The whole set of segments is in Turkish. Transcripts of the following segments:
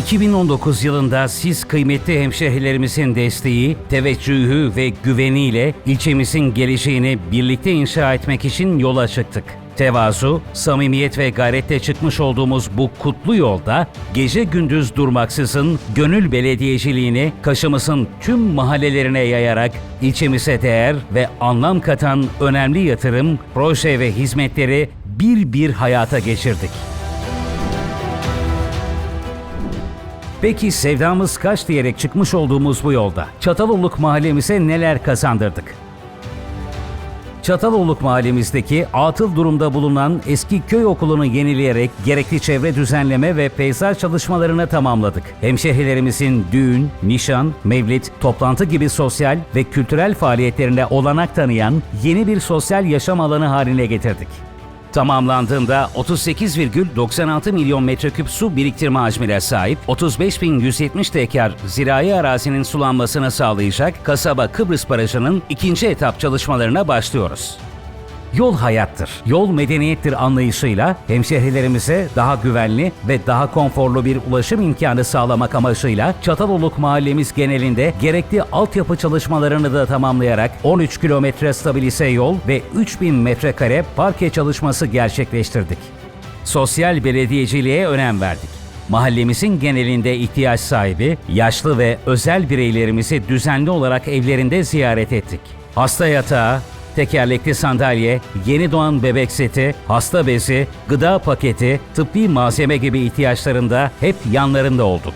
2019 yılında siz kıymetli hemşehrilerimizin desteği, teveccühü ve güveniyle ilçemizin geleceğini birlikte inşa etmek için yola çıktık. Tevazu, samimiyet ve gayretle çıkmış olduğumuz bu kutlu yolda gece gündüz durmaksızın gönül belediyeciliğini Kaş'ımızın tüm mahallelerine yayarak ilçemize değer ve anlam katan önemli yatırım, proje ve hizmetleri bir bir hayata geçirdik. Peki sevdamız kaç diyerek çıkmış olduğumuz bu yolda Çataloluk mahallemize neler kazandırdık? Çataloluk mahallemizdeki atıl durumda bulunan eski köy okulunu yenileyerek gerekli çevre düzenleme ve peyzaj çalışmalarını tamamladık. Hemşehrilerimizin düğün, nişan, mevlit, toplantı gibi sosyal ve kültürel faaliyetlerine olanak tanıyan yeni bir sosyal yaşam alanı haline getirdik. Tamamlandığında 38,96 milyon metreküp su biriktirme hacmine sahip 35.170 dekar zirai arazinin sulanmasını sağlayacak Kasaba Kıbrıs Barajı'nın ikinci etap çalışmalarına başlıyoruz. Yol hayattır, yol medeniyettir anlayışıyla hemşehrilerimize daha güvenli ve daha konforlu bir ulaşım imkanı sağlamak amacıyla Çataloluk mahallemiz genelinde gerekli altyapı çalışmalarını da tamamlayarak 13 kilometre stabilize yol ve 3000 metrekare parke çalışması gerçekleştirdik. Sosyal belediyeciliğe önem verdik. Mahallemizin genelinde ihtiyaç sahibi, yaşlı ve özel bireylerimizi düzenli olarak evlerinde ziyaret ettik. Hasta yatağı, tekerlekli sandalye, yeni doğan bebek seti, hasta bezi, gıda paketi, tıbbi malzeme gibi ihtiyaçlarında hep yanlarında olduk.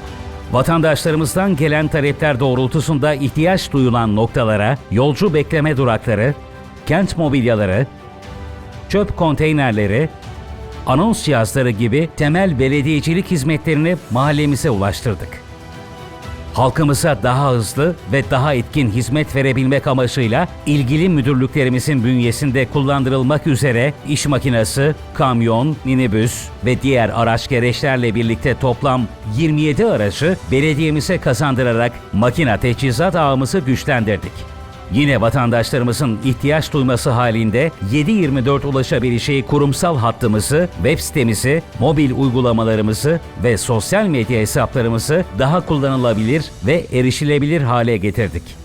Vatandaşlarımızdan gelen talepler doğrultusunda ihtiyaç duyulan noktalara yolcu bekleme durakları, kent mobilyaları, çöp konteynerleri, anons cihazları gibi temel belediyecilik hizmetlerini mahallemize ulaştırdık. Halkımıza daha hızlı ve daha etkin hizmet verebilmek amacıyla ilgili müdürlüklerimizin bünyesinde kullandırılmak üzere iş makinesi, kamyon, minibüs ve diğer araç gereçlerle birlikte toplam 27 aracı belediyemize kazandırarak makina teçhizat ağımızı güçlendirdik. Yine vatandaşlarımızın ihtiyaç duyması halinde 7/24 ulaşabileceği kurumsal hattımızı, web sitemizi, mobil uygulamalarımızı ve sosyal medya hesaplarımızı daha kullanılabilir ve erişilebilir hale getirdik.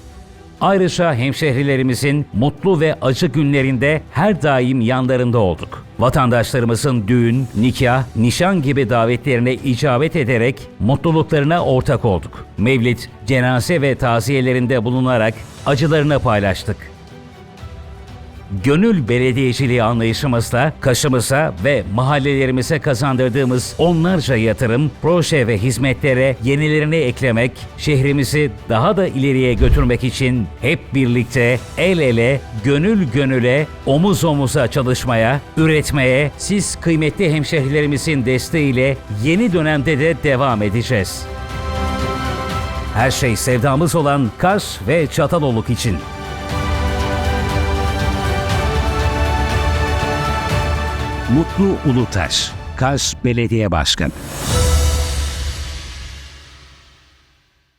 Ayrıca hemşehrilerimizin mutlu ve acı günlerinde her daim yanlarında olduk. Vatandaşlarımızın düğün, nikah, nişan gibi davetlerine icabet ederek mutluluklarına ortak olduk. Mevlid, cenaze ve taziyelerinde bulunarak acılarını paylaştık gönül belediyeciliği anlayışımızla Kaş'ımıza ve mahallelerimize kazandırdığımız onlarca yatırım, proje ve hizmetlere yenilerini eklemek, şehrimizi daha da ileriye götürmek için hep birlikte el ele, gönül gönüle, omuz omuza çalışmaya, üretmeye, siz kıymetli hemşehrilerimizin desteğiyle yeni dönemde de devam edeceğiz. Her şey sevdamız olan Kaş ve Çataloluk için. Mutlu Ulutaş, Kars Belediye Başkanı.